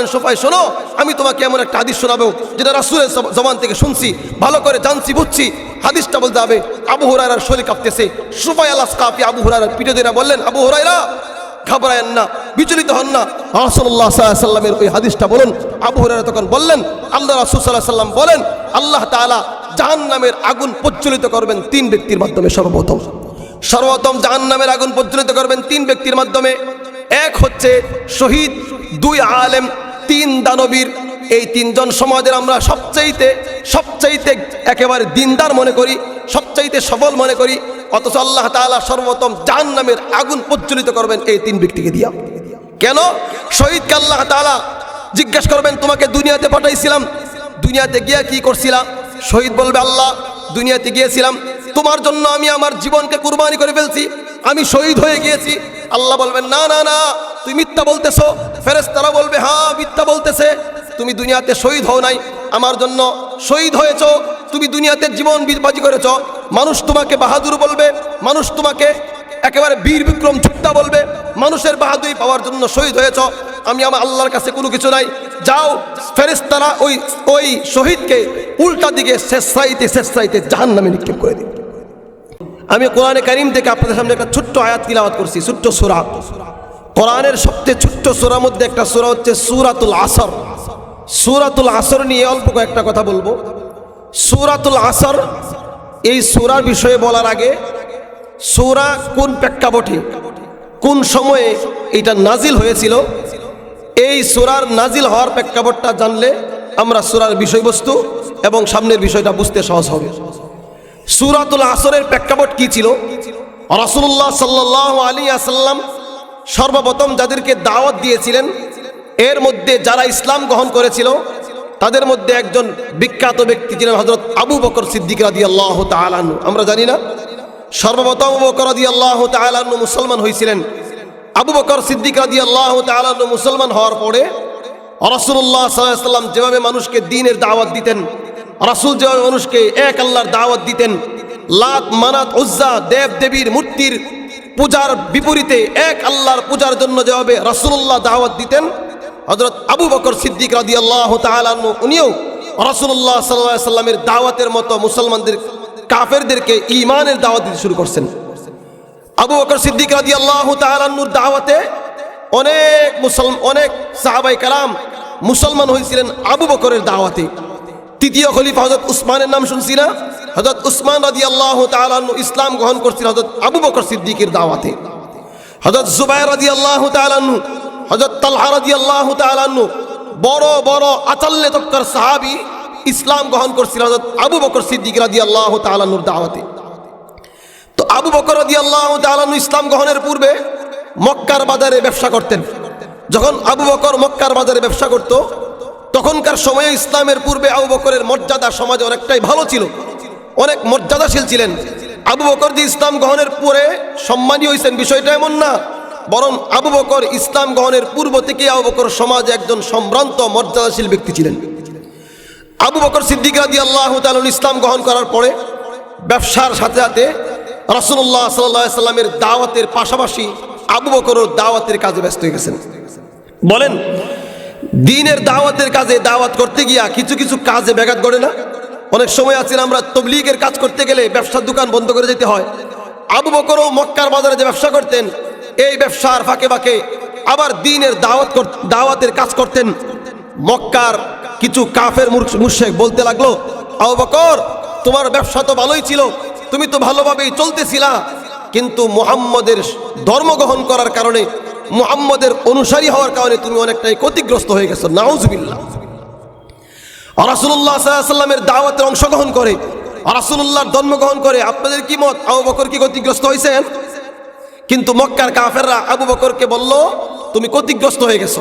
বললেন সোফাই শোনো, আমি তোমাকে এমন একটা হাদিস শোনাবো যেটা রাসুলের জব- জবান থেকে শুনছি, ভালো করে জানছি, বুঝছি। হাদিসটা বলতে হবে, আবু হুরায়রার শরীর কাঁপতেছে। সোফাই আল্লাহ কাপি আবু হুরায়রার পিঠে দিয়ে বললেন, আবু হুরায়রা, ঘাবড়ায়েন না, বিচলিত হন না। আলাইহি সাল্লামের ওই হাদিসটা বলুন। আবু হুরায়রা তখন বললেন, আল্লাহ রাসূল আলাইহি সাল্লাম বলেন, আল্লাহ তাআলা জাহান্নামের আগুন প্রজ্বলিত করবেন তিন ব্যক্তির মাধ্যমে সর্বপ্রথম। সর্বপ্রথম জাহান্নামের আগুন প্রজ্বলিত করবেন তিন ব্যক্তির মাধ্যমে। এক হচ্ছে শহীদ, দুই আলেম তিন দানবীর, এই তিনজন সমাজের আমরা সবচাইতে সবচাইতে একেবারে দিনদার মনে করি, সবচাইতে সবল মনে করি, অথচ আল্লাহ তালা তাআলা সর্বপ্রথম জাহান্নামের আগুন প্রজ্বলিত করবেন এই তিন ব্যক্তিকে দিয়া। কেন? শহীদকে আল্লাহ তাআলা জিজ্ঞেস করবেন, তোমাকে দুনিয়াতে পাঠাইছিলাম, দুনিয়াতে গিয়া কি করছিলাম শহীদ বলবে, আল্লাহ, দুনিয়াতে গিয়েছিলাম। তোমার জন্য আমি আমার জীবনকে কুরবানি করে ফেলছি, আমি শহীদ হয়ে গিয়েছি। আল্লাহ বলবেন, না না না তুই মিথ্যা বলতেছো, ফেরেশতারা বলবে হ্যাঁ মিথ্যা বলতেছে। তুমি দুনিয়াতে শহীদ হও নাই। আমার জন্য শহীদ হয়েছ। তুমি দুনিয়াতে জীবন বাজি করেছ। মানুষ তোমাকে বাহাদুর বলবে। মানুষ তোমাকে একেবারে বীর বিক্রম যোদ্ধা বলবে। মানুষের বাহাদুরি পাওয়ার জন্য শহীদ হয়েছ। আমি আমার আল্লাহর কাছে কোনো কিছু নাই। যাও, ফেরেশতারা ওই ওই শহীদকে উল্টা দিকে শেষ সাইতে শেষ সাইতে জাহান নামে নিক্ষেপ করে দিই আমি কোরআনে কারিম থেকে আপনাদের সামনে একটা ছোট্ট আয়াত তিলাওয়াত করছি, ছোট্ট সুরা। কোরআনের সবচেয়ে ছোট্ট সুরার মধ্যে একটা সুরা হচ্ছে সুরাতুল আসর। সুরাতুল আসর নিয়ে অল্প কয়েকটা কথা বলব। সুরাতুল আসর, এই সুরার বিষয়ে বলার আগে সুরা কোন প্রেক্ষাপটে, কোন সময়ে এটা নাজিল হয়েছিল, এই সুরার নাজিল হওয়ার প্রেক্ষাপটটা জানলে আমরা সুরার বিষয়বস্তু এবং সামনের বিষয়টা বুঝতে সহজ হবে। সুরাতুল আসরের প্রেক্ষাপট কি ছিল? রাসূলুল্লাহ সাল্লাহ আলী আসাল্লাম সর্বপ্রথম যাদেরকে দাওয়াত দিয়েছিলেন, এর মধ্যে যারা ইসলাম গ্রহণ করেছিল, তাদের মধ্যে একজন বিখ্যাত ব্যক্তি ছিলেন হজরত আবু বকর সিদ্দিক রাদি আল্লাহ তালানু আমরা জানি না, সর্বপ্রথম বকর রাদি আল্লাহ তালানু মুসলমান হয়েছিলেন আবু বকর সিদ্দিক রাদি আল্লাহ তালানু মুসলমান হওয়ার পরে রসুল্লাহ সাল্লাম যেভাবে মানুষকে দিনের দাওয়াত দিতেন, রাসুল যেভাবে মানুষকে এক আল্লাহর দাওয়াত দিতেন লাত মানাত উজ্জা দেব দেবীর মূর্তির পূজার বিপরীতে এক আল্লাহর পূজার জন্য যেভাবে রসুল্লাহ দাওয়াত দিতেন হজরত আবু বকর সিদ্দিক রাদি আল্লাহ তালান্ন উনিও রসুল্লাহ সাল্লাহ সাল্লামের দাওয়াতের মতো মুসলমানদের, কাফেরদেরকে ইমানের দাওয়াত দিতে শুরু করছেন। আবু বকর সিদ্দিক রাদি আল্লাহ তালান্নুর দাওয়াতে অনেক মুসলমান, অনেক সাহাবাই কালাম মুসলমান হয়েছিলেন আবু বকরের দাওয়াতে। তৃতীয় খলিফা হজরত উসমানের নাম শুনছি না? হজরত উসমান রাদি আল্লাহ তালান্নু ইসলাম গ্রহণ করছিল হজরত আবু বকর সিদ্দিকের দাওয়াতে। হজরত জুবাই রাদি আল্লাহ তালান্নু হজরত তালহা রাদি আল্লাহ তালান্নু বড় বড় আচাল্য তক্কর সাহাবি ইসলাম গ্রহণ করছিল হজরত আবু বকর সিদ্দিক রাদি আল্লাহ তালান্নুর দাওয়াতে। তো আবু বকর রাদি আল্লাহ তালান্নু ইসলাম গ্রহণের পূর্বে মক্কার বাজারে ব্যবসা করতেন। যখন আবু বকর মক্কার বাজারে ব্যবসা করত, তখনকার সময়ে ইসলামের পূর্বে আবু বকরের মর্যাদা সমাজে অনেকটাই ভালো ছিল। অনেক মর্যাদাশীল ছিলেন। আবু বকর যে ইসলাম গ্রহণের পরে সম্মানী হয়েছেন বিষয়টা এমন না। বরং আবু বকর ইসলাম গ্রহণের পূর্ব থেকে আবু বকর সমাজে একজন সম্ভ্রান্ত, মর্যাদাশীল ব্যক্তি ছিলেন। আবু বকর সিদ্দিক রাদি আল্লাহ তালন ইসলাম গ্রহণ করার পরে ব্যবসার সাথে সাথে রসুল্লাহ সাল্লাহ সাল্লামের দাওয়াতের পাশাপাশি আবু বকরও দাওয়াতের কাজে ব্যস্ত হয়ে গেছেন। বলেন, দিনের দাওয়াতের কাজে দাওয়াত করতে গিয়া কিছু কিছু কাজে ব্যাঘাত ঘটে না? অনেক সময় আছেন আমরা তবলিগের কাজ করতে গেলে ব্যবসার দোকান বন্ধ করে যেতে হয়। আবু বকরও মক্কার বাজারে যে ব্যবসা করতেন, এই ব্যবসার ফাঁকে ফাঁকে আবার দিনের দাওয়াত দাওয়াতের কাজ করতেন। মক্কার কিছু কাফের মুর্শেক বলতে লাগল, আবু বকর, তোমার ব্যবসা তো ভালোই ছিল, তুমি তো ভালোভাবেই চলতেছিলা, কিন্তু মুহাম্মদের ধর্ম গ্রহণ করার কারণে, মুহাম্মদের অনুসারী হওয়ার কারণে তুমি অনেকটাই ক্ষতিগ্রস্ত হয়ে গেছো, নাউজুবিল্লাহ। রাসুল্লাহ সাল্লামের দাওয়াতে অংশগ্রহণ করে রাসুল্লাহর জন্মগ্রহণ করে আপনাদের কি মত? আবু বকর কি ক্ষতিগ্রস্ত হয়েছেন? কিন্তু মক্কার কাফেররা আবু বকরকে বলল, তুমি ক্ষতিগ্রস্ত হয়ে গেছো।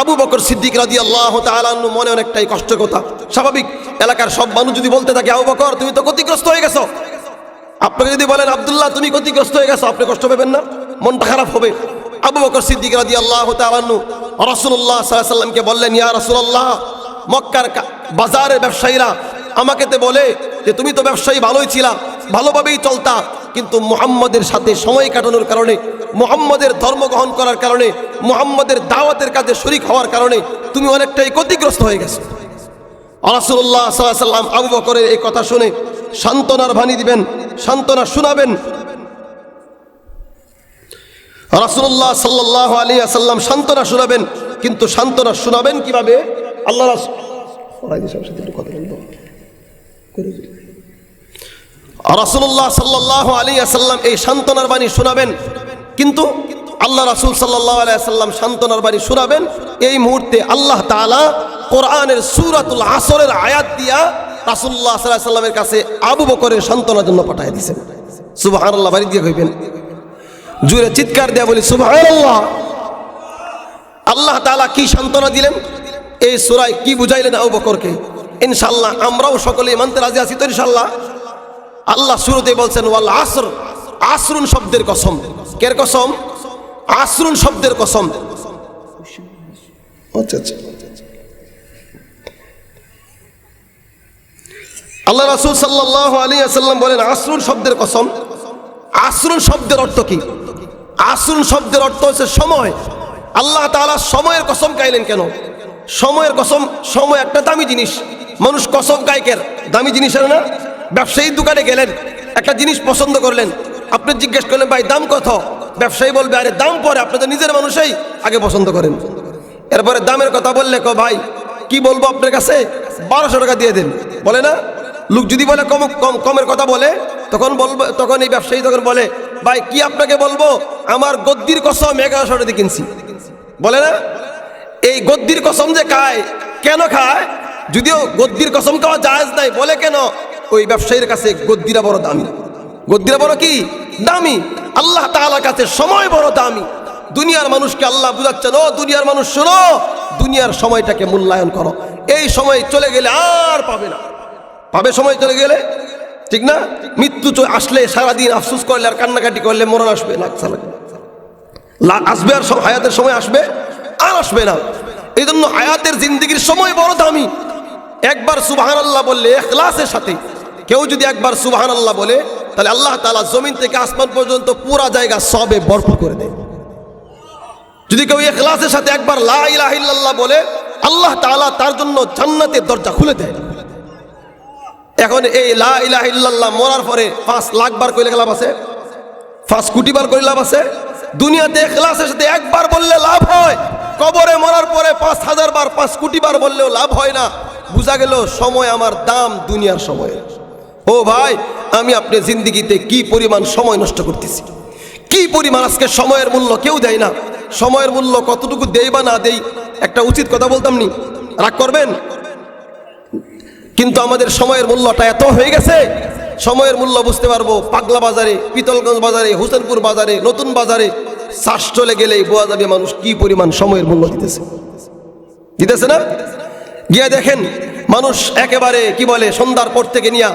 আবু বকর সিদ্দিক রাজি আল্লাহ তালান্ন মনে অনেকটাই কষ্ট কথা স্বাভাবিক, এলাকার সব মানুষ যদি বলতে থাকে, আবু বকর, তুমি তো ক্ষতিগ্রস্ত হয়ে গেছো। আপনাকে যদি বলেন, আব্দুল্লাহ, তুমি ক্ষতিগ্রস্ত হয়ে গেছো, আপনি কষ্ট পাবেন না, মনটা খারাপ হবে। আবু বকর সিদ্দিক রাজি আল্লাহ তালান্ন রসুল্লাহ সাল্লামকে বললেন, ইয়া রসুল্লাহ মক্কার বাজারের ব্যবসায়ীরা আমাকে তো বলে যে, তুমি তো ব্যবসায়ী, ভালোই ছিলা, ভালোভাবেই চলতা। কিন্তু মুহাম্মদের সাথে সময় কাটানোর কারণে, মুহাম্মদের ধর্ম গ্রহণ করার কারণে, মুহাম্মদের দাওয়াতের কাজে শরিক হওয়ার কারণে তুমি অনেকটাই ক্ষতিগ্রস্ত হয়ে গেছো। রাসুল্লাহ সাল্লাম আবু বকরের এই কথা শুনে সান্ত্বনার বাণী দিবেন, সান্ত্বনা শোনাবেন। রাসুল্লাহ সাল্লাহ আলী আসাল্লাম সান্ত্বনা শোনাবেন, কিন্তু সান্ত্বনা শোনাবেন কীভাবে? আল্লাহ রাস- রাসুল্লাহ সাল্লাহ আলী আসাল্লাম এই সান্ত্বনার বাণী শোনাবেন। কিন্তু আল্লাহ রাসুল সাল্লাহ আলাইসাল্লাম সান্ত্বনার বাণী শোনাবেন। এই মুহূর্তে আল্লাহ তাআলা কোরআনের সুরাতুল আসরের আয়াত দিয়া রাসুল্লাহ সাল্লামের কাছে আবু বকরের সান্ত্বনার জন্য পাঠিয়ে দিয়েছেন। সুবাহ আল্লাহ বাড়ি দিয়ে কইবেন। জুড়ে চিৎকার দেয়া বলি সুবাহ আল্লাহ তাআলা কি সান্ত্বনা দিলেন? এই সুরায় কি বুঝাইলেন আবু বকরকে? ইনশাল্লাহ আমরাও সকলেই মানতে রাজি আছি তো ইনশাল্লাহ আল্লাহ শুরুতে বলছেন, ওয়াল আসর। আসরুন শব্দের কসম। কের কসম? আসরুন শব্দের কসম। আচ্ছা আচ্ছা। আল্লাহ রাসূল সাল্লাল্লাহু আলাইহি ওয়াসাল্লাম বলেন, আসরুন শব্দের কসম। আসরুন শব্দের অর্থ কি? আসরুন শব্দের অর্থ হচ্ছে সময়। আল্লাহ তাআলা সময়ের কসম গাইলেন কেন? সময়ের কসম, সময় একটা দামি জিনিস। মানুষ কসম গায়কের দামি জিনিসের না। ব্যবসায়ীর দোকানে গেলেন, একটা জিনিস পছন্দ করলেন। আপনি জিজ্ঞেস করলেন, ভাই, দাম কত? ব্যবসায়ী বলবে, আরে, দাম পরে আপনি তো নিজের মানুষই আগে পছন্দ করেন। এরপরে দামের কথা বললে, কো, ভাই, কি বলব আপনার কাছে? বারোশো টাকা দিয়ে দেন। বলে না? লোক যদি বলে, কম কম, কমের কথা বলে, তখন বলব, তখন এই ব্যবসায়ী তখন বলে, ভাই, কি আপনাকে বলব? আমার গদ্দির কসম এগারোশো টাকা দিয়ে কিনছি। বলে না? এই গদ্দির কসম যে খায়, কেন খায়? যদিও গদ্দির কসম খাওয়া জায়েজ নাই, বলে কেন? ওই ব্যবসায়ীর কাছে গদ্দিরা বড় দামি। গদ্দিরা বড় কি? দামি। আল্লাহ তাআলার কাছে সময় বড় দামি। দুনিয়ার মানুষকে আল্লাহ বুঝাচ্ছেন ও দুনিয়ার মানুষ, শোনো, দুনিয়ার সময়টাকে মূল্যায়ন করো। এই সময় চলে গেলে আর পাবে না। পাবে সময় চলে গেলে? ঠিক না? মৃত্যু আসলে সারাদিন আফসোস করলে আর কান্নাকাটি করলে মরণ আসবে। লাগছে লাগবে আসবে আর হায়াতের সময় আসবে। আর আসবে না। এই জন্য হায়াতের জিন্দিগির সময় বড় দামি। একবার সুবাহান আল্লাহ বললে এখলাসের সাথে। কেউ যদি একবার সুবাহান আল্লাহ বলে, তাহলে আল্লাহ তালা জমিন থেকে আসমান পর্যন্ত পুরা জায়গা সবে ভরপুর করে দেয়। যদি কেউ এখলাসের সাথে একবার লা ইলাহা বলে, আল্লাহ তাআলা তার জন্য জান্নাতের দরজা খুলে দেয়। এখন এই লা ইলাহা ইল্লাল্লাহ মরার পরে পাঁচ লাখ বার কইলে লাভ আছে? পাঁচ কোটি বার করে লাভ আছে? দুনিয়াতে এখলাসের সাথে একবার বললে লাভ হয়। কবরে মরার পরে পাঁচ হাজার বার, পাঁচ কোটি বার বললেও লাভ হয় না। বুঝা গেল সময় আমার দাম দুনিয়ার সময়। ও ভাই, আমি আপনি জিন্দিগিতে কি পরিমাণ সময় নষ্ট করতেছি? কি পরিমাণ আজকে সময়ের মূল্য কেউ দেয় না? সময়ের মূল্য কতটুকু দেই বা না দেই, একটা উচিত কথা বলতাম নি? রাগ করবেন? কিন্তু আমাদের সময়ের মূল্যটা এত হয়ে গেছে, সময়ের মূল্য বুঝতে পারব পাগলা বাজারে, পিতলগঞ্জ বাজারে, হোসেনপুর বাজারে, নতুন বাজারে শ্বাস চলে গেলেই বোঝা যাবে মানুষ কি পরিমাণ সময়ের মূল্য দিতেছে? দিতেছে না? গিয়ে দেখেন, মানুষ একেবারে কি বলে, সন্ধ্যার পর থেকে নিয়ে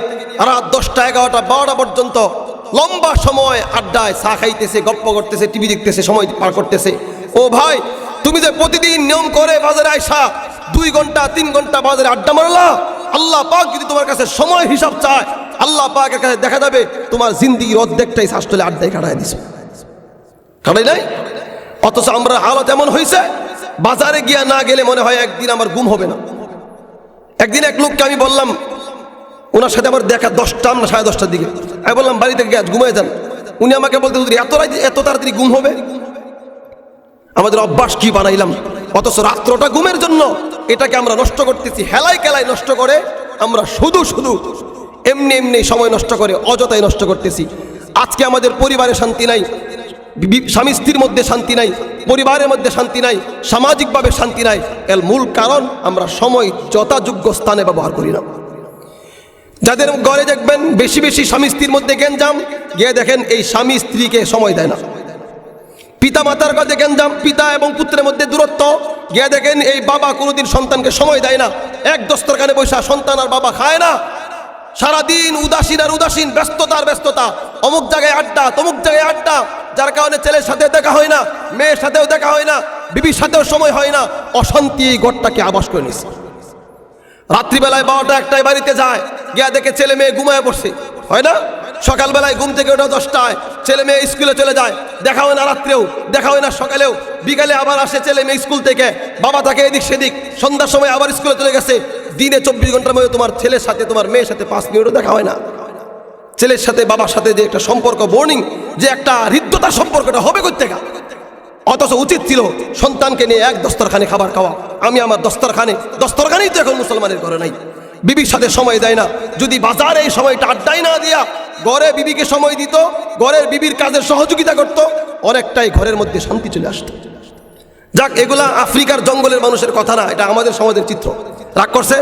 রাত দশটা, এগারোটা, বারোটা পর্যন্ত লম্বা সময় আড্ডায় চা খাইতেছে, গপ্প করতেছে, টিভি দেখতেছে, সময় পার করতেছে। ও ভাই, তুমি যে প্রতিদিন নিয়ম করে বাজারে আইসা দুই ঘণ্টা, তিন ঘণ্টা বাজারে আড্ডা মারলা, আল্লাহ পাক যদি তোমার কাছে সময় হিসাব চায়, আল্লাহ পাকের কাছে দেখা যাবে তোমার জিন্দিগির অর্ধেকটাই শাসতলে আড্ডায় কাটায় দিছো। কাটাই নাই অথচ আমরা হালত এমন হয়েছে বাজারে গিয়া না গেলে মনে হয় একদিন আমার গুম হবে না। একদিন এক লোককে আমি বললাম, ওনার সাথে আমার দেখা দশটা না সাড়ে দশটার দিকে। আমি বললাম বাড়িতে গিয়ে ঘুমিয়ে যান। উনি আমাকে বলতে এত এত তাড়াতাড়ি গুম হবে? আমাদের অভ্যাস কি বানাইলাম? অথচ রাত্রটা ঘুমের জন্য এটাকে আমরা নষ্ট করতেছি। হেলাই কেলাই নষ্ট করে আমরা শুধু শুধু এমনি এমনি সময় নষ্ট করে অযথাই নষ্ট করতেছি। আজকে আমাদের পরিবারে শান্তি নাই স্বামী স্ত্রীর মধ্যে শান্তি নাই, পরিবারের মধ্যে শান্তি নাই, সামাজিকভাবে শান্তি নাই, এর মূল কারণ আমরা সময় যথাযোগ্য স্থানে ব্যবহার করি না। যাদের ঘরে দেখবেন বেশি বেশি স্বামী স্ত্রীর মধ্যে গেঞ্জাম গিয়ে দেখেন এই স্বামী স্ত্রীকে সময় দেয় না। পিতা মাতার কাছে গেঞ্জাম পিতা এবং পুত্রের মধ্যে দূরত্ব, গিয়ে দেখেন এই বাবা কোনোদিন সন্তানকে সময় দেয় না। এক দস্তরখানে বৈশা সন্তান আর বাবা খায় না। সারাদিন উদাসীন আর উদাসীন ব্যস্ততার ব্যস্ততা। অমুক জায়গায় আড্ডা, তমুক জায়গায় আড্ডা। যার কারণে ছেলের সাথে দেখা হয় না, মেয়ের সাথেও দেখা হয় না, বিবির সাথেও সময় হয় না। অশান্তি এই ঘরটাকে আবাস করে নিছে। রাত্রিবেলায় বারোটা একটাই বাড়িতে যায়, গিয়া দেখে ছেলে মেয়ে ঘুমায় পড়ছে হয় না? সকালবেলায় ঘুম থেকে ওঠা দশটায়। ছেলে মেয়ে স্কুলে চলে যায়। দেখা হয় না রাত্রেও, দেখা হয় না সকালেও। বিকালে আবার আসে ছেলে মেয়ে স্কুল থেকে। বাবা থাকে এদিক সেদিক। সন্ধ্যার সময় আবার স্কুলে চলে গেছে। দিনে চব্বিশ ঘণ্টার মধ্যে তোমার ছেলের সাথে, তোমার মেয়ের সাথে পাঁচ মিনিটও দেখা হয় না। ছেলের সাথে, বাবার সাথে যে একটা সম্পর্ক বোর্নিং যে একটা হৃদ্যতার সম্পর্কটা হবে কোথেকে অথচ উচিত ছিল সন্তানকে নিয়ে এক দস্তরখানে খাবার খাওয়া। আমি আমার দস্তরখানে, দস্তরখানেই তো এখন মুসলমানের ঘরে নাই। বিবির সাথে সময় দেয় না। যদি বাজারে এই সময়টা আড্ডাই না দিয়া ঘরে বিবিকে সময় দিত, ঘরের বিবির কাজের সহযোগিতা করত, অনেকটাই ঘরের মধ্যে শান্তি চলে আসতো। যাক, এগুলা আফ্রিকার জঙ্গলের মানুষের কথা না, এটা আমাদের সমাজের চিত্র। রাগ করছে?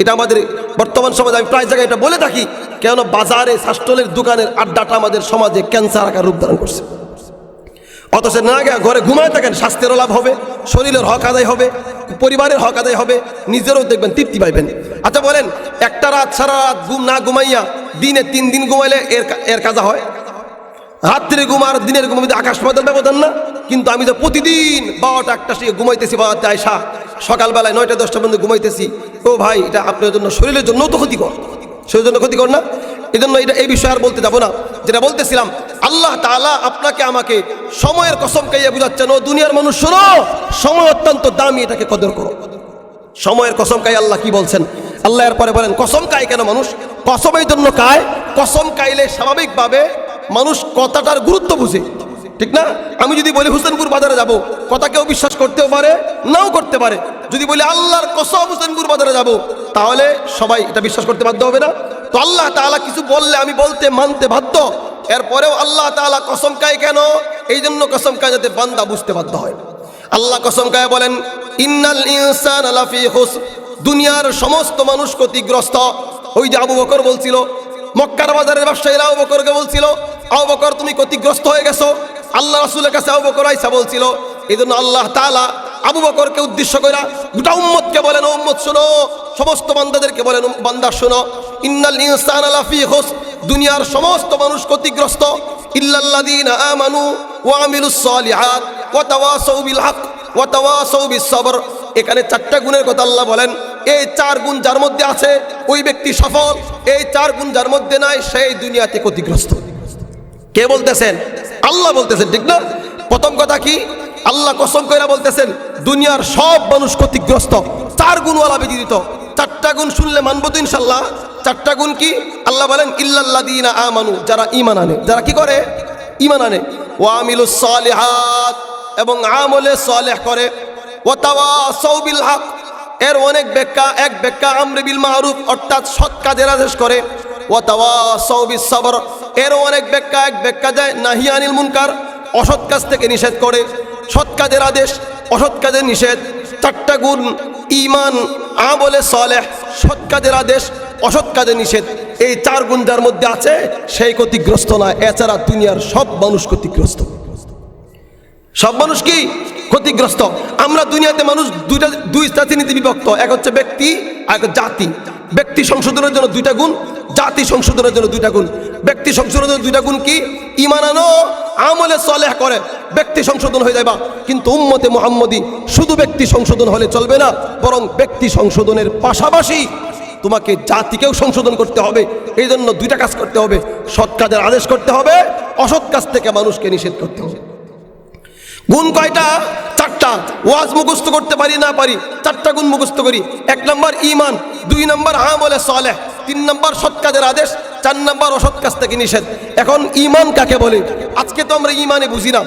এটা আমাদের বর্তমান সমাজে আমি প্রায় জায়গায় এটা বলে থাকি, কেন বাজারে শাস্টলের দোকানের আড্ডাটা আমাদের সমাজে ক্যান্সার আকার রূপ ধারণ করছে। অথচ না গিয়ে ঘরে ঘুমায় থাকেন স্বাস্থ্যের লাভ হবে, শরীরের হক আদায় হবে, পরিবারের হক আদায় হবে, নিজেরও দেখবেন তৃপ্তি পাইবেন। আচ্ছা বলেন, একটা রাত, সারা রাত ঘুম না ঘুমাইয়া দিনে তিন দিন ঘুমাইলে এর এর কাজা হয়? রাত্রে ঘুম আর দিনের ঘুম আকাশ পাতাল ব্যবধান না? কিন্তু আমি যে প্রতিদিন বারোটা, একটা সে ঘুমাইতেছি বাবাতে আয়সা, সকালবেলায় নয়টা, দশটা পর্যন্ত ঘুমাইতেছি, ও ভাই, এটা আপনার জন্য শরীরের জন্যও তো ক্ষতিকর। শরীরের জন্য ক্ষতিকর না? এই জন্য এটা এই বিষয়ে আর বলতে যাব না। যেটা বলতেছিলাম, আল্লাহ তাআলা আপনাকে আমাকে সময়ের কসম খাইয়ে বুঝাচ্ছেন, ও দুনিয়ার মানুষ, শোনো, সময় অত্যন্ত দামি, এটাকে কদর করো। সময়ের কসম কাই আল্লাহ কি বলছেন? আল্লাহ এর পরে বলেন, কসম কাই কেন মানুষ? কসমের জন্য কায় কসম কাইলে স্বাভাবিকভাবে মানুষ কথাটার গুরুত্ব বুঝে। ঠিক না? আমি যদি বলি হুসেনপুর বাজারে যাব, কথা কেউ বিশ্বাস করতেও পারে, নাও করতে পারে। যদি বলি আল্লাহর কসম হুসেনপুর বাজারে যাব, তাহলে সবাই এটা বিশ্বাস করতে বাধ্য হবে না? তো আল্লাহ তাআলা কিছু বললে আমি বলতে মানতে বাধ্য। এরপরেও আল্লাহ তাআলা কসম কায় কেন? এই জন্য কসম কায় যাতে বান্দা বুঝতে বাধ্য হয়। আল্লাহ কসম কায় বলেন, ইন্নাল ইনসান আলাফি দুনিয়ার সমস্ত মানুষ ক্ষতিগ্রস্ত। ওই যে আবু বকর বলছিল, মক্কার বাজারের ব্যবসায়ীরা আবু বকরকে বলছিল, আবু বকর, তুমি ক্ষতিগ্রস্ত হয়ে গেছো? আল্লাহ রাসূলের কাছে আবু বকর আইসা বলছিল এই জন্য আল্লাহ তাআলা আবু বকরকে উদ্দেশ্য করে গোটা উম্মতকে বলেন, "ও উম্মত, শোনো। সমস্ত বান্দাদেরকে বলেন, বান্দা, শোনো। ইন্নাল ইনসান আলাফি খুসর দুনিয়ার সমস্ত মানুষ ক্ষতিগ্রস্ত। ইল্লাল্লাযীনা আমানু ওয়া আমিলুস সালিহাত, ওয়া তাওয়াসাউ বিল হক, ওয়া তাওয়াসাউ বিস সবর। এখানে চারটা গুণের কথা আল্লাহ বলেন। এই চার গুণ যার মধ্যে আছে, ওই ব্যক্তি সফল। এই চার গুণ যার মধ্যে নাই, সেই দুনিয়াতে ক্ষতিগ্রস্ত। কে বলতেছেন? আল্লাহ বলতেছেন, ঠিক না? প্রথম কথা কি? আল্লাহ কসম কইরা বলতেছেন, দুনিয়ার সব মানুষ ক্ষতিগ্রস্ত। চার গুণওয়ালা ব্যতীত চারটা গুণ শুনলে মানবো তো ইনশাল্লাহ। চারটা গুণ কি? আল্লাহ বলেন, ইল্লাল্লাযীনা আমানু যারা ইমান আনে। যারা কি করে? ইমান আনে। ওয়া আমিলুস সালিহাত এবং আমলে সালেহ করে। ওয়া তাওয়াসাউ বিল হক এর অনেক ব্যাখ্যা। এক ব্যাখ্যা আমরে বিল মারুফ, অর্থাৎ সৎ কাজের আদেশ করে। ও তাওয়াসাউ বিস সবর এর অনেক ব্যাখ্যা। এক ব্যাখ্যা যায় নাহি আনিল মুনকার অসৎ কাজ থেকে নিষেধ করে। সৎ কাজের আদেশ, অসৎ কাজের নিষেধ, চারটা গুণ ইমান আমলে সলেহ, সৎ কাজের আদেশ, অসৎ কাজের নিষেধ, এই চার গুণ যার মধ্যে আছে, সেই ক্ষতিগ্রস্ত না, এছাড়া দুনিয়ার সব মানুষ ক্ষতিগ্রস্ত। সব মানুষ কি ক্ষতিগ্রস্ত? আমরা দুনিয়াতে মানুষ দুইটা, দুই শ্রেণীতে বিভক্ত, এক হচ্ছে ব্যক্তি, আর এক জাতি। ব্যক্তি সংশোধনের জন্য দুইটা গুণ, জাতি সংশোধনের জন্য দুইটা গুণ। ব্যক্তি সংশোধনের জন্য দুইটা গুণ কি? ইমানানো আমলে সলেহ করে, ব্যক্তি সংশোধন হয়ে যাবা কিন্তু উম্মতে মোহাম্মদী শুধু ব্যক্তি সংশোধন হলে চলবে না, বরং ব্যক্তি সংশোধনের পাশাপাশি তোমাকে জাতিকেও সংশোধন করতে হবে। এই জন্য দুইটা কাজ করতে হবে, সৎ কাজের আদেশ করতে হবে, অসৎ কাজ থেকে মানুষকে নিষেধ করতে হবে। গুণ কয়টা? চারটা ওয়াজ মুখস্থ করতে পারি, না পারি, চারটা গুণ মুখস্থ করি। এক নম্বর ইমান দুই নম্বর হা বলে সলে তিন নম্বর সৎ কাজের আদেশ, চার নম্বর অসৎ কাজ থেকে নিষেধ। এখন ইমান কাকে বলে? আজকে তো আমরা ইমানে বুঝি না।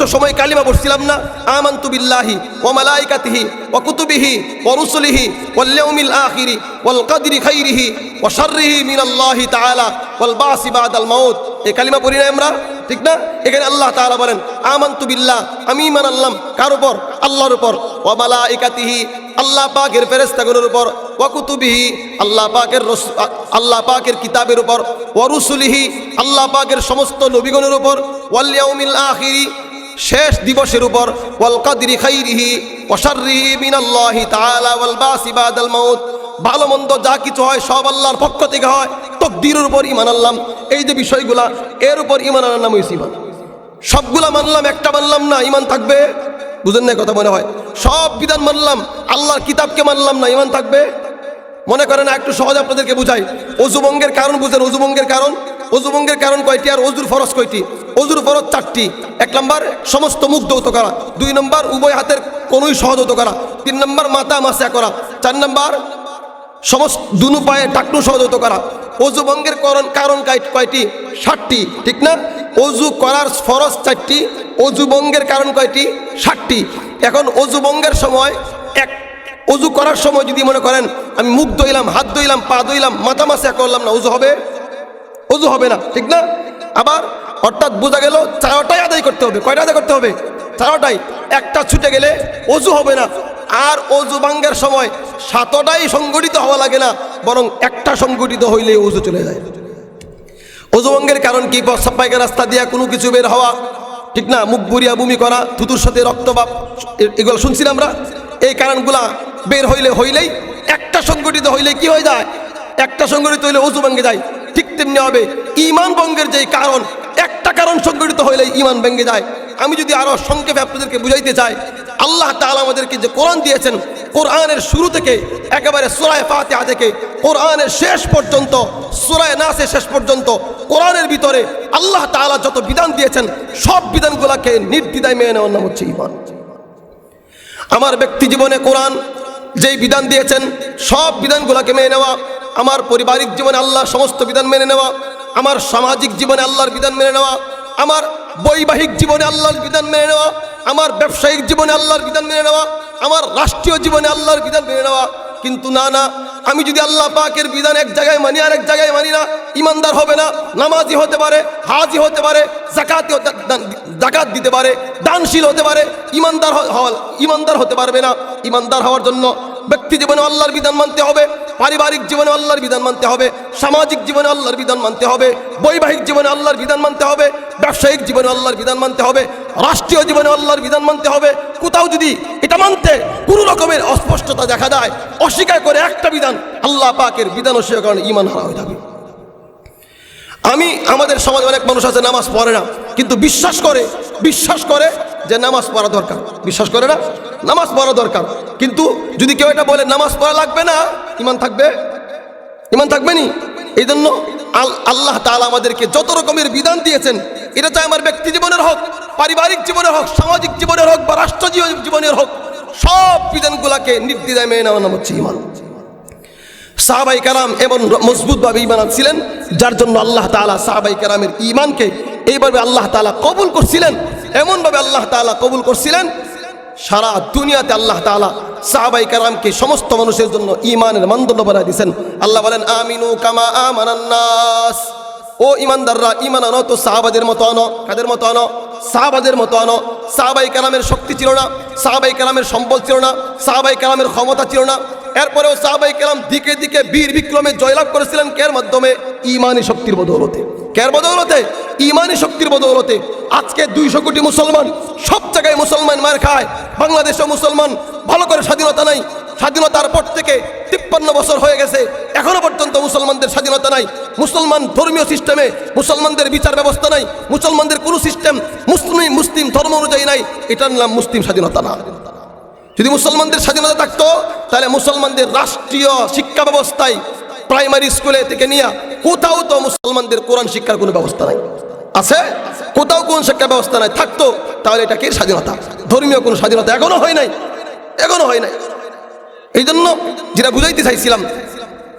ছোট্ট সময় কালিমা পড়ছিলাম না। আমান্তু বিল্লাহি ওয়া মালাইকাতিহি ওয়া কুতুবিহি ওয়া রুসুলিহি ওয়াল ইয়াউমিল আখিরি ওয়াল কদরি খাইরিহি ওয়া শাররিহি মিনাল্লাহি তাআলা ওয়াল বাসি বাদাল মাউত। এই কালিমা পড়ি না আমরা? ঠিক না? এখানে আল্লাহ তাআলা বলেন, আমান্তু বিল্লাহ, আমি আনলাম। কার উপর? আল্লাহর উপর। ওয়া মালাইকাতিহি, আল্লাহ পাকের ফেরেশতাগুলোর উপর। ওয়া কুতুবিহি, আল্লাহ পাকের আল্লাহ পাকের কিতাবের উপর। ওয়া রুসুলিহি, আল্লাহ পাকের সমস্ত নবীগণের উপর। ওয়াল ইয়াউমিল আখিরি শেষ দিবসের উপর, ওয়াল কাদরি খাইরিহি ওয়া শাররিহি মিনাল্লাহি তাআলা ওয়াল মাউত। ভালো মন্দ যা কিছু হয় সব আল্লাহর পক্ষ থেকে হয়। তকদিরের উপর ইমান আনলাম। এই যে বিষয়গুলা, এর উপর ইমান আনার নাম হইছে ইমান সবগুলা মানলাম, একটা মানলাম না ইমান থাকবে। বুঝেন না কথা মনে হয়? সব বিধান মানলাম, আল্লাহর কিতাবকে মানলাম না ইমান থাকবে। মনে করেন একটু সহজ আপনাদেরকে বুঝাই। অজুবঙ্গের কারণ বুঝেন, অজুবঙ্গের কারণ। অজুভঙ্গের কারণ কয়টি আর অজুর ফরজ কয়টি? অজুর ফরজ চারটি। এক নম্বর, সমস্ত মুখ দৌত করা। দুই নম্বর, উভয় হাতের কোনোই সহদৌত করা। তিন নম্বর, মাথা মাসা করা। চার নম্বর, সমস্ত দুনু পায়ে টাকনু সহজত করা। অজু ভঙ্গের করণ কারণ কয়টি? ষাটটি, ঠিক না? অজু করার ফরজ চারটি অজু ভঙ্গের কারণ কয়টি? ষাটটি। এখন অজু ভঙ্গের সময় এক অজু করার সময় যদি মনে করেন, আমি মুখ ধইলাম, হাত ধইলাম, পা ধইলাম, মাথা মাসা করলাম না, অজু হবে? অজু হবে না, ঠিক না? আবার অর্থাৎ বোঝা গেল চারোটাই আদায় করতে হবে। কয়টা আদায় করতে হবে? চারোটাই একটা ছুটে গেলে অজু হবে না। আর অজু ভাঙ্গের সময় সাতটাই সংগঠিত হওয়া লাগে না, বরং একটা সংগঠিত হইলে অজু চলে যায়। অজু ভঙ্গের কারণ কি? পায়খানা রাস্তা দিয়া কোনো কিছু বের হওয়া, ঠিক না? মুখ বুড়িয়া বমি করা, থুতুর সাথে রক্তপাপ এ- এগুলো শুনছি আমরা। এই কারণগুলা বের হইলে হইলেই, একটা সংগঠিত হইলে কি হয়ে যায়? একটা সংগঠিত হইলে অজু যায়। তেমনি হবে। ইমান ভঙ্গের যেই কারণ, একটা কারণ সংগঠিত হইলে ইমান ভেঙে যায়। আমি যদি আরও সংক্ষেপে আপনাদেরকে বুঝাইতে চাই, আল্লাহ তাআলা আমাদেরকে যে কোরআন দিয়েছেন, কোরআনের শুরু থেকে একেবারে সুরায় ফাতিহা থেকে কোরআনের শেষ পর্যন্ত, সুরায় নাসের শেষ পর্যন্ত, কোরআনের ভিতরে আল্লাহ তাআলা যত বিধান দিয়েছেন, সব বিধানগুলাকে নির্দ্বিধায় মেনে নেওয়ার নাম হচ্ছে ইমান আমার ব্যক্তি জীবনে কোরআন যেই বিধান দিয়েছেন, সব বিধানগুলাকে মেনে নেওয়া আমার পারিবারিক জীবনে আল্লাহর সমস্ত বিধান মেনে নেওয়া, আমার সামাজিক জীবনে আল্লাহর বিধান মেনে নেওয়া, আমার বৈবাহিক জীবনে আল্লাহর বিধান মেনে নেওয়া, আমার ব্যবসায়িক জীবনে আল্লাহর বিধান মেনে নেওয়া, আমার রাষ্ট্রীয় জীবনে আল্লাহর বিধান মেনে নেওয়া। কিন্তু না না, আমি যদি আল্লাহ পাকের বিধান এক জায়গায় মানি আর এক জায়গায় মানি না, ইমানদার হবে না, নামাজি হতে পারে, হাজি হতে পারে, জাকাতি জাকাত দিতে পারে, দানশীল হতে পারে, ইমানদার ইমানদার হতে পারবে না। ইমানদার হওয়ার জন্য ব্যক্তি জীবনে আল্লাহর বিধান মানতে হবে। পারিবারিক জীবনে আল্লাহর বিধান মানতে হবে, সামাজিক জীবনে আল্লাহর বিধান মানতে হবে, বৈবাহিক জীবনে আল্লাহর বিধান মানতে হবে, ব্যবসায়িক জীবনে আল্লাহর বিধান মানতে হবে, রাষ্ট্রীয় জীবনে আল্লাহর বিধান মানতে হবে। কোথাও যদি এটা মানতে কোনো রকমের অস্পষ্টতা দেখা দেয়, অস্বীকার করে একটা বিধান আল্লাহ পাকের বিধান অস্বীকার কারণে ইমান হারা হয়ে যাবে। আমি, আমাদের সমাজে অনেক মানুষ আছে, নামাজ পড়ে না, কিন্তু বিশ্বাস করে বিশ্বাস করে যে নামাজ পড়া দরকার। বিশ্বাস করে না? নামাজ পড়া দরকার। কিন্তু যদি কেউ এটা বলে, নামাজ পড়া লাগবে না? ইমান থাকবে? ইমান থাকবে নি? এই জন্য আল্লাহ তাআলা আমাদেরকে যত রকমের বিধান দিয়েছেন, এটা চাই আমার ব্যক্তি জীবনের হোক, পারিবারিক জীবনের হোক, সামাজিক জীবনের হোক বা রাষ্ট্র জীবন- জীবনের হোক, সব বিধানগুলাকে নির্দ্বিধায় মেনে নেওয়ার নাম হচ্ছে ইমান সাহাবাই কারাম এমন মজবুতভাবে ইমান ছিলেন যার জন্য আল্লাহ তাআলা সাহাবাই কারামের ইমানকে এইভাবে আল্লাহ তাআলা কবুল করছিলেন। এমনভাবে আল্লাহ তাআলা কবুল করছিলেন, সারা দুনিয়াতে আল্লাহ তাআলা সাহাবাই কারামকে সমস্ত মানুষের জন্য ইমানের মানদণ্ড বানায় দিয়েছেন। আল্লাহ বলেন, আমিনু কামা আমানান্নাস ও ইমানদাররা ইমান আনো তো সাহাবাদের মতো আনো, কাদের মতো আনো? সাহাবাদের মতো আনো। সাহাবাই কালামের শক্তি ছিল না সাহাবাই কালামের সম্বল ছিল না সাহাবাই কালামের ক্ষমতা ছিল না। এরপরেও সাহাবাই কালাম দিকে দিকে বীর বিক্রমে জয়লাভ করেছিলেন কের মাধ্যমে ইমানি শক্তির বদৌলতে। কের বদৌলতে? ইমানি শক্তির বদৌলতে। আজকে দুইশো কোটি মুসলমান সব জায়গায় মুসলমান মার খায়। বাংলাদেশেও মুসলমান, ভালো করে স্বাধীনতা নাই। স্বাধীনতার পর থেকে তিপ্পান্ন বছর হয়ে গেছে। এখনও পর্যন্ত মুসলমানদের স্বাধীনতা নাই। মুসলমান ধর্মীয় সিস্টেমে মুসলমানদের বিচার ব্যবস্থা নাই। মুসলমানদের কোনো সিস্টেম মুসলিম মুসলিম ধর্ম অনুযায়ী নাই। এটার নাম মুসলিম স্বাধীনতা না। যদি মুসলমানদের স্বাধীনতা থাকতো, তাহলে মুসলমানদের রাষ্ট্রীয় শিক্ষা ব্যবস্থায় প্রাইমারি স্কুলে থেকে নিয়ে কোথাও তো মুসলমানদের কোরআন শিক্ষার কোনো ব্যবস্থা নাই। আছে? কোথাও কোন শিক্ষা ব্যবস্থা নাই। থাকতো, তাহলে এটা কি স্বাধীনতা? ধর্মীয় কোনো স্বাধীনতা এখনও হয় নাই। এখনও হয় নাই। এই জন্য যেটা বুঝাইতে চাইছিলাম,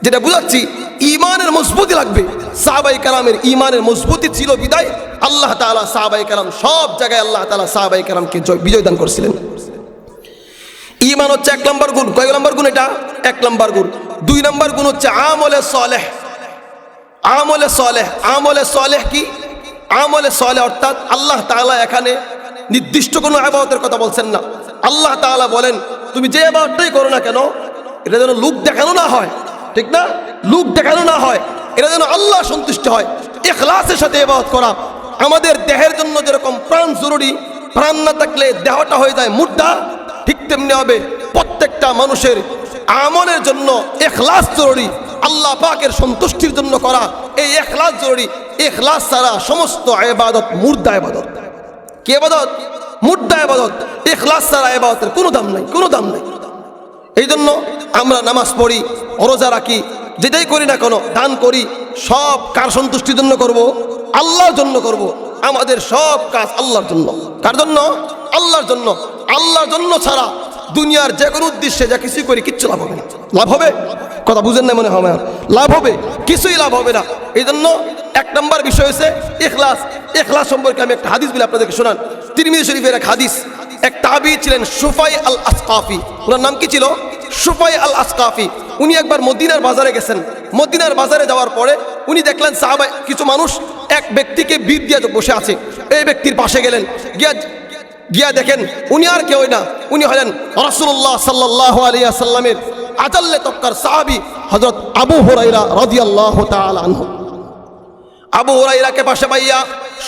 যেটা বুঝাচ্ছি ইমানের মজবুতি লাগবে। সাহাবাই কালামের ইমানের মজবুতি ছিল বিদায়। আল্লাহ তাআলা সাহাবাই কালাম সব জায়গায় আল্লাহ তাআলা সাহাবাই কালামকে জয়- বিজয় দান করছিলেন। ইমান হচ্ছে এক নম্বর গুণ। কয় নম্বর গুণ এটা? এক নম্বর গুণ। দুই নম্বর গুণ হচ্ছে আমলে সলেহ। আমলে সলেহ। আমলে সলেহ কি? আমলে সলেহ অর্থাৎ আল্লাহ তাআলা এখানে নির্দিষ্ট কোনো আবাদতের কথা বলছেন না। আল্লাহ তাআলা বলেন, তুমি যে আবাদটাই করো না কেন, এটা যেন লুক দেখানো না হয়। ঠিক না? লুক দেখানো না হয়। এটা যেন আল্লাহ সন্তুষ্ট হয়। এখলাসের সাথে এবাহত করা। আমাদের দেহের জন্য যেরকম প্রাণ জরুরি, প্রাণ না থাকলে দেহটা হয়ে যায় মুদ্রা ঠিক তেমনি হবে। প্রত্যেকটা মানুষের আমলের জন্য এখলাস জরুরি। আল্লাহ পাকের সন্তুষ্টির জন্য করা এই এখলাস জরুরি। এখলাস ছাড়া সমস্ত আবাদত মুর্দা আবাদত কে আবাদত মুর্দা আবাদত এখলাস ছাড়া আবাদতের কোনো দাম নাই, কোনো দাম নাই। এই জন্য আমরা নামাজ পড়ি, রোজা রাখি যেটাই করি না কোনো, দান করি, সব কার সন্তুষ্টির জন্য করব? আল্লাহর জন্য করব। আমাদের সব কাজ আল্লাহর জন্য। কার জন্য? আল্লাহর জন্য। আল্লাহর জন্য ছাড়া দুনিয়ার যে কোনো উদ্দেশ্যে যা কিছুই করি, কিচ্ছু লাভ হবে না। লাভ হবে? কথা বুঝেন না মনে হয় আমার। লাভ হবে? কিছুই লাভ হবে না। এই জন্য এক নম্বর বিষয় হচ্ছে এখলাস এখলাস সম্পর্কে আমি একটা হাদিস বলে, আপনাদেরকে শোনান। তিরমিজি শরীফের এক হাদিস। এক তাবি ছিলেন সুফাই আল আসকাফি ওনার নাম কি ছিল? সুফাই আল আসকাফি উনি একবার মদিনার বাজারে গেছেন। মদিনার বাজারে যাওয়ার পরে উনি দেখলেন সাহাবাই, কিছু মানুষ এক ব্যক্তিকে বীর দিয়ে বসে আছে। এই ব্যক্তির পাশে গেলেন। গিয়া গিয়া দেখেন উনি আর কেউ না। উনি হলেন রসুল্লাহ সাল্লাহ আলিয়া সাল্লামের আজাল্লে তক্কার সাহাবি হজরত আবু হরাইরা রদিয়াল্লাহ আনহু। আবু হুরাইরাকে পাশে পাইয়া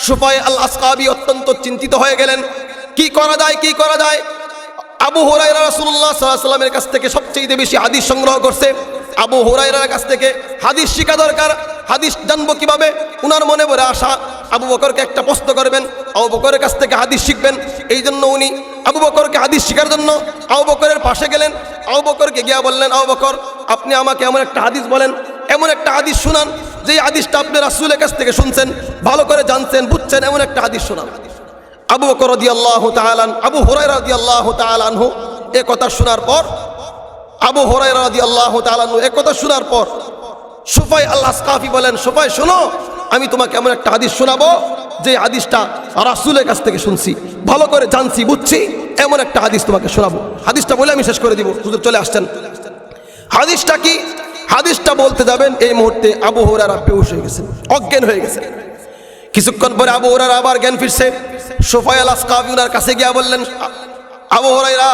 সুফাই আল আসকাবি অত্যন্ত চিন্তিত হয়ে গেলেন। কি করা যায়, কি করা যায়? আবু হুরাইরা রাসুল্লাহ সাল্লামের কাছ থেকে সবচেয়ে বেশি হাদিস সংগ্রহ করছে। আবু হুরাইরার কাছ থেকে হাদিস শিখা দরকার, হাদিস জানব কীভাবে? উনার মনে পড়ে আসা আবু বকরকে একটা প্রশ্ন করবেন, আবু বকরের কাছ থেকে হাদিস শিখবেন। এই জন্য উনি আবু বকরকে হাদিস শিখার জন্য আবু বকরের পাশে গেলেন। আবু বকরকে গিয়া বললেন, আবু বকর, আপনি আমাকে এমন একটা হাদিস বলেন, এমন একটা হাদিস শুনান যে হাদিসটা আপনি রাসুলের কাছ থেকে শুনছেন, ভালো করে জানছেন, বুঝছেন, এমন একটা হাদিস শোনান। আবু বকর রাদিয়াল্লাহু তাআলা আবু হুরায়রা রাদিয়াল্লাহু তাআলা আনহু এ কথা শোনার পর, আবু হুরায়রা রাদিয়াল্লাহু তাআলা আনহু এ কথা শোনার পর, সুফাই আল্লাহ আসকাফি বলেন, সুফাই শোনো, আমি তোমাকে এমন একটা হাদিস শোনাবো, যে হাদিসটা রাসূলের কাছ থেকে শুনছি, ভালো করে জানছি, বুঝছি, এমন একটা হাদিস তোমাকে শোনাবো। হাদিসটা বলে আমি শেষ করে দিব, হুজুর চলে আসছেন। হাদিসটা কি? হাদিসটা বলতে যাবেন, এই মুহূর্তে আবু হুরারা বেহুশ হয়ে গেছে, অজ্ঞান হয়ে গেছে। কিছুক্ষণ পরে আবু হুরারা আবার জ্ঞান ফিরছে। আল আসকাফি কাছে গিয়া বললেন, আবু হুরাইরা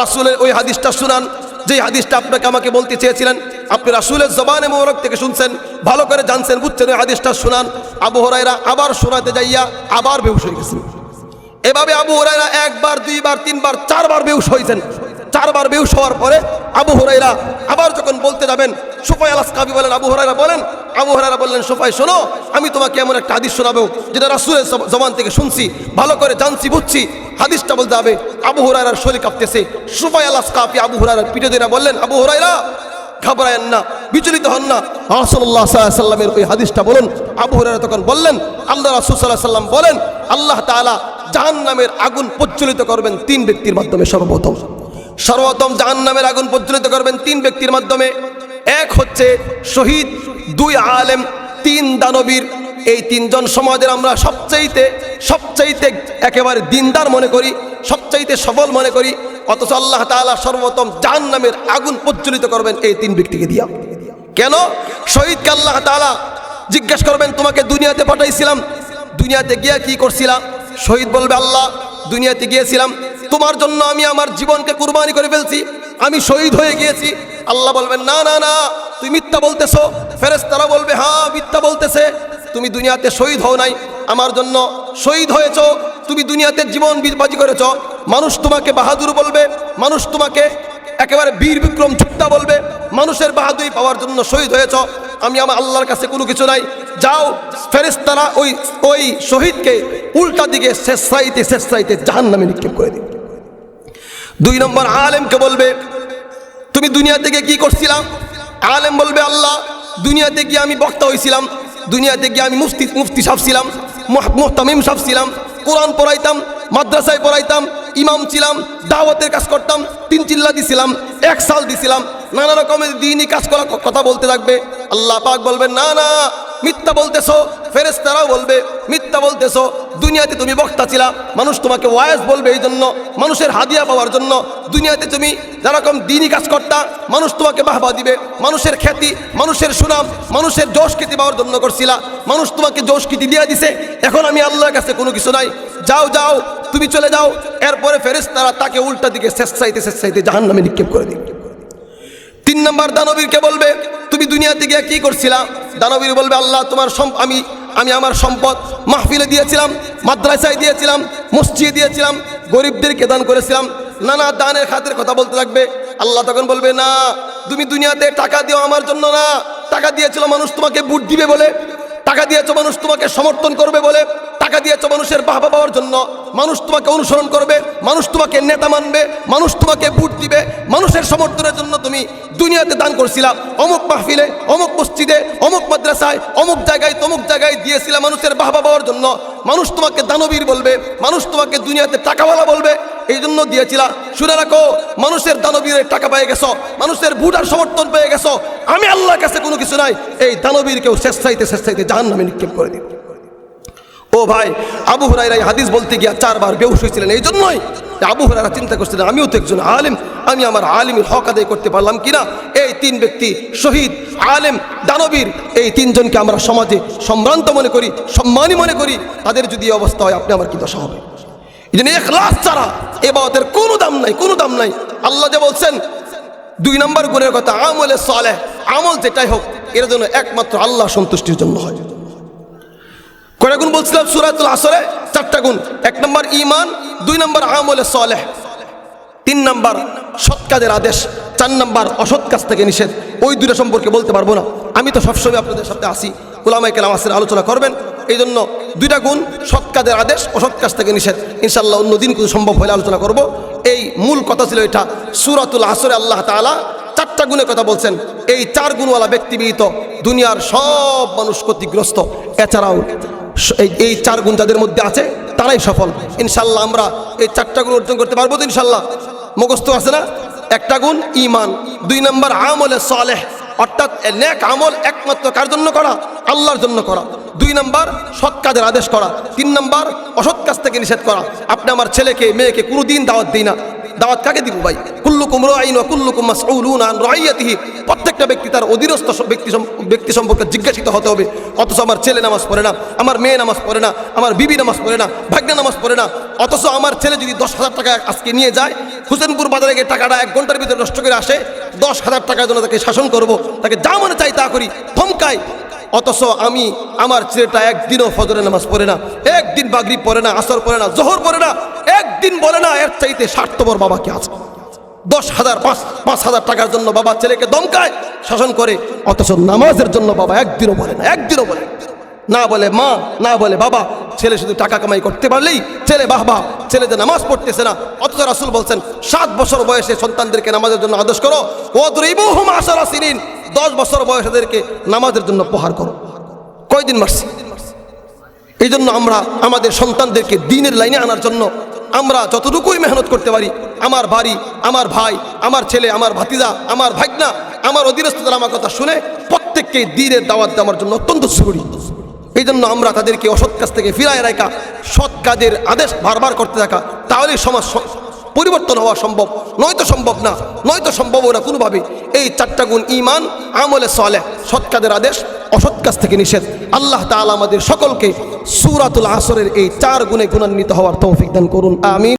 রাসূলের ওই হাদিসটা শুনান। যে হাদিসটা আপনাকে আমাকে বলতে চেয়েছিলেন, আপনি রাসূলের জবানে মোবারক থেকে শুনছেন, ভালো করে জানছেন, বুঝছেন ওই হাদিসটা শুনান। আবু হুরাইরা আবার শোনাতে যাইয়া আবার বেহুশ হয়ে গেছেন এভাবে আবু হুরাইরা একবার, দুইবার, তিনবার, চারবার বেহুশ হয়েছেন চারবার বেহুশ হওয়ার পরে আবু হুরাইরা আবার যখন বলতে যাবেন, সুফাই আলাস কাবি বলেন, আবু হরাইরা বলেন, আবু হুরাইরা বললেন, সুফাই, শোনো, আমি তোমাকে এমন একটা হাদিস শোনাবো যেটা রাসূলের জবান থেকে শুনছি, ভালো করে জানছি, বুঝছি, হাদিসটা বলতে হবে, আবু হুরাইরার শরীর কাঁপতেছে, সুফাই আলাস কাপি আবু হুরাইরার পিঠে দিয়ে বললেন, আবু হুরাইরা ঘাবড়ায়েন না, বিচলিত হন না। আলাইহি সাল্লামের ওই হাদিসটা বলুন, আবু হুরায়রা তখন বললেন আল্লাহ রাসূল আলাইহি সাল্লাম বলেন, আল্লাহ তাআলা জাহান্নামের আগুন প্রজ্বলিত করবেন তিন ব্যক্তির মাধ্যমে সর্বপ্রথম। সর্বপ্রথম জাহান্নামের আগুন প্রজ্বলিত করবেন তিন ব্যক্তির মাধ্যমে। এক হচ্ছে শহীদ, দুই আলেম, তিন দানবীর। এই তিনজন সমাজের আমরা সবচাইতে সবচাইতে একেবারে দিনদার মনে করি, সবচাইতে সফল মনে করি। অথচ আল্লাহ তাআলা সর্বপ্রথম জাহান নামের আগুন প্রজ্বলিত করবেন এই তিন ব্যক্তিকে দিয়া। কেন? শহীদকে আল্লাহ তাআলা জিজ্ঞেস করবেন, তোমাকে দুনিয়াতে পাঠাইছিলাম, দুনিয়াতে গিয়া কি করছিলাম শহীদ বলবে, আল্লাহ, দুনিয়াতে গিয়েছিলাম তোমার জন্য আমি আমার জীবনকে কুরবানি করে ফেলছি, আমি শহীদ হয়ে গিয়েছি। আল্লাহ বলবেন, না না না তুমি মিথ্যা বলতেছো। ফেরেশতারা বলবে হ্যাঁ মিথ্যা বলতেছে। তুমি দুনিয়াতে শহীদ হও নাই। আমার জন্য শহীদ হয়েছ। তুমি দুনিয়াতে জীবন বাজি করেছ। মানুষ তোমাকে বাহাদুর বলবে। মানুষ তোমাকে একেবারে বীর বিক্রম যোদ্ধা বলবে। মানুষের বাহাদুরি পাওয়ার জন্য শহীদ হয়েছ। আমি আমার আল্লাহর কাছে কোনো কিছু নাই। যাও, ফেরেশতারা ওই ওই শহীদকে উল্টা দিকে শেষ সাইতে শেষ সাইতে জাহান নামে নিক্ষেপ করে দিবে। দুই নম্বর আলেমকে বলবে, তুমি দুনিয়া থেকে কি করছিলাম? আলেম বলবে, আল্লাহ, দুনিয়াতে গিয়ে আমি বক্তা হয়েছিলাম দুনিয়াতে গিয়ে আমি মুফতি মুফতি সাহেব ছিলাম, মুহ- মুহতামিম ছিলাম, কোরআন পড়াইতাম, মাদ্রাসায় পড়াইতাম, ইমাম ছিলাম, দাওয়াতের কাজ করতাম, তিন চিল্লা দিছিলাম, এক সাল দিছিলাম, নানা রকমের দিনই কাজ করা কথা বলতে থাকবে। আল্লাহ পাক বলবেন, না না মিথ্যা বলতেছো, ফেরেশতারাও বলবে, মিথ্যা বলতেছো, দুনিয়াতে তুমি বক্তা ছিলা, মানুষ তোমাকে ওয়াইস বলবে এই জন্য মানুষের হাদিয়া পাওয়ার জন্য, দুনিয়াতে তুমি যেরকম দিনই কাজ করতা, মানুষ তোমাকে বাহবা দিবে, মানুষের খ্যাতি, মানুষের সুনাম, মানুষের যশ খ্যাতি পাওয়ার জন্য করছিলা, মানুষ তোমাকে যশ খ্যাতি দিয়ে দিছে, এখন আমি আল্লাহর কাছে কোনো কিছু নাই, যাও যাও, তুমি চলে যাও, এরপরে ফেরেশতারা তাকে উল্টা দিকে শেষ চাইতে শেষ চাইতে জাহান নামে নিক্ষেপ করে দিবে। তিন নম্বর দানবীরকে বলবে তুমি দুনিয়াতে গিয়ে কি করছিলাম দানবীর বলবে, আল্লাহ, তোমার আমি আমি আমার সম্পদ মাহফিলে দিয়েছিলাম, মাদ্রাসায় দিয়েছিলাম, মসজিদে দিয়েছিলাম, গরিবদেরকে দান করেছিলাম। নানা দানের খাতের কথা বলতে থাকবে আল্লাহ তখন বলবে, না, তুমি দুনিয়াতে টাকা দিও আমার জন্য না। টাকা দিয়েছিল মানুষ তোমাকে বুট দিবে বলে, টাকা দিয়েছ মানুষ তোমাকে সমর্থন করবে বলে টাকা দিয়েছ মানুষের বাহবা পাওয়ার জন্য। মানুষ তোমাকে অনুসরণ করবে, মানুষ তোমাকে নেতা মানবে, মানুষ তোমাকে ভোট দিবে, মানুষের সমর্থনের জন্য তুমি দুনিয়াতে দান করছিলা। অমুক মাহফিলে, অমুক মসজিদে, অমুক মাদ্রাসায়, অমুক জায়গায় তমুক জায়গায় দিয়েছিলা মানুষের বাহবা পাওয়ার জন্য। মানুষ তোমাকে দানবীর বলবে, মানুষ তোমাকে দুনিয়াতে টাকাওয়ালা বলবে, এই জন্য দিয়েছিলা। শুনে রাখো, মানুষের দানবীরের টাকা পেয়ে গেছো, মানুষের ভোট আর সমর্থন পেয়ে গেছো। আমি আল্লাহর কাছে কোনো কিছু নাই, এই দানবীর কেউ শেষ চাইতে শেষ জাহান নামে নিক্ষেপ করে দিন ও ভাই, আবু হুরাইরা হাদিস বলতে গিয়া চারবার বেহুশ হয়েছিলেন এই জন্যই আবু হুরাইরা চিন্তা করছিলেন, আমিও তো একজন আলেম, আমি আমার আলিমের হক আদায় করতে পারলাম কিনা? এই তিন ব্যক্তি শহীদ, আলেম, দানবীর, এই তিনজনকে আমরা সমাজে সম্ভ্রান্ত মনে করি, সম্মানী মনে করি, তাদের যদি অবস্থা হয়, আপনি আমার কি দশা হবে? এই জন্য এখলাস ছাড়া এবাদতের কোনো দাম নাই, কোনো দাম নাই। আল্লাহ যে বলছেন, দুই নম্বর গুণের কথা, আমলে সালেহ, আমল যেটাই হোক, এর জন্য একমাত্র আল্লাহ সন্তুষ্টির জন্য হয়। কয়টা গুণ বলছিলাম সুরাতুল আসরে? চারটা গুণ। এক নম্বর ইমান দুই নম্বর আমলে সালেহ, তিন নম্বর সৎ কাজের আদেশ, চার নম্বর অসৎ কাজ থেকে নিষেধ। ওই দুটো সম্পর্কে বলতে পারব না। আমি তো সবসময় আপনাদের সাথে আসি। গোলামাই কেলাম আসের আলোচনা করবেন। এই জন্য দুইটা গুণ, সৎ কাজের আদেশ, অসৎ কাজ থেকে নিষেধ। ইনশাল্লাহ অন্য দিন কোনো সম্ভব হলে আলোচনা করব। এই মূল কথা ছিল এটা। সুরাতুল আসরে আল্লাহ তাআলা চারটা গুণের কথা বলছেন। এই চার গুণওয়ালা ব্যক্তি বিহিত দুনিয়ার সব মানুষ ক্ষতিগ্রস্ত। এছাড়াও এই- চার গুণ যাদের মধ্যে আছে, তারাই সফল। ইনশাল্লাহ আমরা এই চারটা গুণ অর্জন করতে পারব তো ইনশাল্লাহ মুখস্থ আছে না? একটা গুণ ইমান দুই নম্বর, আমলে সালেহ। অর্থাৎ নেক আমল একমাত্র কার জন্য করা? আল্লাহর জন্য করা। দুই নম্বর, সৎ কাজের আদেশ করা। তিন নম্বর, অসৎ কাজ থেকে নিষেধ করা। আপনি আমার ছেলেকে, মেয়েকে কোনো দিন দাওয়াত দিই না। দাওয়াত কাকে দিব ভাই? কুল্লুকুম রাইন ওয়া কুল্লুকুম মাসউলুন আন রাইয়াতিহি। প্রত্যেকটা ব্যক্তি তার অধীনস্থ ব্যক্তি ব্যক্তি সম্পর্কে জিজ্ঞাসিত হতে হবে। অথচ আমার ছেলে নামাজ পড়ে না, আমার মেয়ে নামাজ পড়ে না, আমার বিবি নামাজ পড়ে না, ভাগ্না নামাজ পড়ে না। অথচ আমার ছেলে যদি দশ হাজার টাকা আজকে নিয়ে যায়, হুসেনপুর বাজারে গিয়ে টাকাটা এক ঘণ্টার ভিতরে নষ্ট করে আসে, দশ হাজার টাকার জন্য তাকে শাসন করব, তাকে যা মনে চাই তা করি ধমকাই অথচ আমি আমার ছেলেটা একদিনও ফজরের নামাজ পড়ে না, একদিন বাগরি পড়ে না, আসর পড়ে না, জোহর পড়ে না, একদিন বলে না, এর চাইতে স্বার্থপর বাবা কে আছে দশ হাজার, পাঁচ পাঁচ হাজার টাকার জন্য বাবা ছেলেকে দমকায়, শাসন করে, অথচ নামাজের জন্য বাবা একদিনও বলে না, একদিনও বলে না। বলে মা, না বলে বাবা, ছেলে শুধু টাকা কামাই করতে পারলেই ছেলে বাহবা, ছেলে যে নামাজ পড়তেছে না, অথচ রাসুল বলছেন, সাত বছর বয়সে সন্তানদেরকে নামাজের জন্য আদেশ করো ও দ্রিবহুম আশারা সিনিন দশ বছর বয়সেদেরকে নামাজের জন্য প্রহার করো। কয়দিন মারছি? এই জন্য আমরা আমাদের সন্তানদেরকে দিনের লাইনে আনার জন্য আমরা যতটুকুই মেহনত করতে পারি, আমার বাড়ি, আমার ভাই, আমার ছেলে, আমার ভাতিজা, আমার ভাগনা আমার অধীনস্থদের আমার কথা শুনে প্রত্যেককে দিনের দাওয়াত দেওয়ার জন্য অত্যন্ত জরুরি। এই জন্য আমরা তাদেরকে অসৎ কাজ থেকে ফিরায় রাখা, সৎ কাজের আদেশ বারবার করতে থাকা, তাহলেই সমাজ পরিবর্তন হওয়া সম্ভব। নয়তো সম্ভব না নয়তো সম্ভব না কোনোভাবে। এই চারটা গুণ ইমান আমলে সলে সৎকাদের আদেশ, অসৎ কাজ থেকে নিষেধ। আল্লাহ তালা আমাদের সকলকে সুরাতুল আসরের এই চার গুণে গুণান্বিত হওয়ার তৌফিক দান করুন। আমিন।